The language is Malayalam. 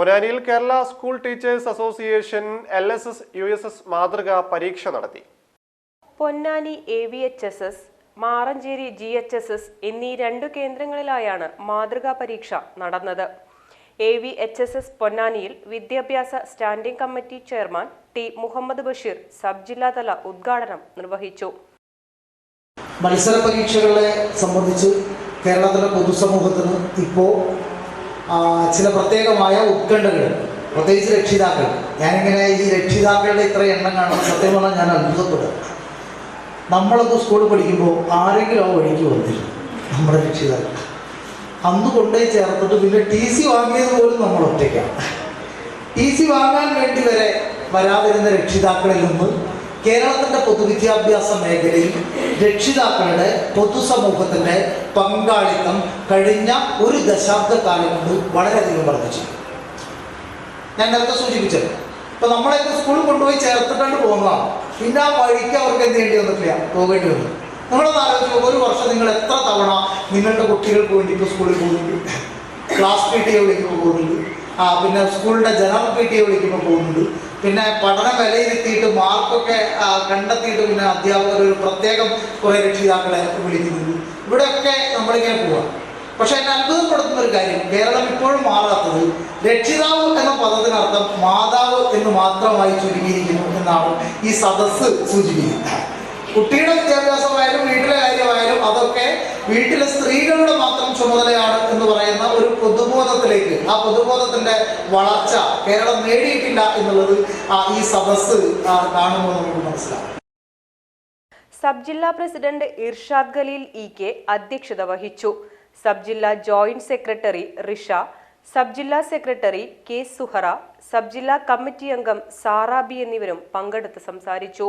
പൊന്നാനിയിൽ Kerala school teachers association L S S U S S മാതൃക പരീക്ഷ നടത്തി. Ponnani A V H S S Maranchery G H S S എന്നീ രണ്ടു കേന്ദ്രങ്ങളിലായാണ് മാതൃകാ പരീക്ഷ നടന്നത്. A V H S S പൊന്നാനിയിൽ വിദ്യാഭ്യാസ standing committee chairman T Muhammad Basheer sub ജില്ലാതല ഉദ്ഘാടനം നിർവഹിച്ചു. മത്സര പരീക്ഷകളെ സംബന്ധിച്ച് കേരളത്തിലെ പൊതുസമൂഹത്തിന് ഇപ്പോൾ ചില പ്രത്യേകമായ ഉത്കണ്ഠകൾ പ്രത്യേകിച്ച് രക്ഷിതാക്കൾ. ഞാനിങ്ങനെ ഈ രക്ഷിതാക്കളുടെ ഇത്ര എണ്ണം കാണുമ്പോൾ സത്യം പറഞ്ഞാൽ ഞാൻ അത്ഭുതപ്പെടും. നമ്മളൊക്കെ സ്കൂളിൽ പഠിക്കുമ്പോൾ ആരെങ്കിലും ആ വഴിക്ക് വന്നിരുന്നു. നമ്മുടെ രക്ഷിതാക്കൾ. അന്ന് കൊണ്ടുപോയി ചേർത്തിട്ട് പിന്നെ ടി സി വാങ്ങിയത് പോലും നമ്മൾ ഒറ്റയ്ക്കാണ്. ടി സി വാങ്ങാൻ വേണ്ടി വരെ വരാതിരുന്ന രക്ഷിതാക്കളിൽ നിന്ന് കേരളത്തിന്റെ പൊതുവിദ്യാഭ്യാസ മേഖലയിൽ രക്ഷിതാക്കളുടെ പൊതുസമൂഹത്തിന്റെ പങ്കാളിത്തം കഴിഞ്ഞ ഒരു ദശാബ്ദ കാലം കൊണ്ട് വളരെയധികം വർദ്ധിച്ചു. ഞാൻ നേരത്തെ സൂചിപ്പിച്ചത്. ഇപ്പൊ നമ്മളെ സ്കൂളിൽ കൊണ്ടുപോയി ചേർത്തിട്ടാണ് പോകുന്നതാണ്. പിന്നെ ആ വഴിക്ക് അവർക്ക് എന്ത് ചെയ്യേണ്ടി വന്നിട്ടില്ല? പോകേണ്ടി വന്നു. നിങ്ങളൊന്ന് ആലോചിച്ച് ഒരു വർഷം നിങ്ങൾ എത്ര തവണ നിങ്ങളുടെ കുട്ടികൾക്ക് വേണ്ടി ഇപ്പോൾ സ്കൂളിൽ പോകുന്നുണ്ട്? ക്ലാസ് പി ടി എ വിളിക്കുമ്പോൾ പോകുന്നുണ്ട്? ആ പിന്നെ സ്കൂളിന്റെ ജനറൽ പി ടി വിളിക്കുമ്പോൾ പോകുന്നുണ്ട്. പിന്നെ പഠനം വിലയിരുത്തിയിട്ട് മാർക്കൊക്കെ കണ്ടെത്തിയിട്ട് പിന്നെ അധ്യാപകർ ഒരു പ്രത്യേകം കുറേ രക്ഷിതാക്കളെ വിളിക്കുന്നുണ്ട്. ഇവിടെയൊക്കെ നമ്മളിങ്ങനെ പോവാം. പക്ഷെ എന്നെ അത്ഭുതപ്പെടുത്തുന്ന ഒരു കാര്യം കേരളം ഇപ്പോഴും മാറാത്തത് രക്ഷിതാവ് എന്ന പദത്തിനർത്ഥം മാതാവ് എന്ന് മാത്രമായി ചുരുങ്ങിയിരിക്കുന്നു എന്നാണ് ഈ സദസ്സ് സൂചിപ്പിക്കുന്നത്. കുട്ടിയുടെ വിദ്യാഭ്യാസമായാലും വീട്ടിലെ കാര്യമായാലും അതൊക്കെ വീട്ടിലെ സ്ത്രീകളുടെ മാത്രം ചുമതലയാണ് എന്ന് പറയുന്ന ഒരു പൊതുബോധത്തിലേക്ക് ആ പൊതുബോധത്തിന്റെ വളർച്ച കേരളം നേടിയിട്ടില്ല എന്നുള്ളത് ഈ സദസ് കാണുമ്പോൾ നമുക്ക് മനസ്സിലാവും സബ് ജില്ലാ president Irshad Khaleel E K അധ്യക്ഷത വഹിച്ചു. സബ് ജില്ലാ ജോയിന്റ് സെക്രട്ടറി റിഷ സബ് ജില്ലാ സെക്രട്ടറി കെ സുഹറ സബ് ജില്ലാ കമ്മിറ്റി അംഗം സാറാബി എന്നിവരും പങ്കെടുത്ത് സംസാരിച്ചു.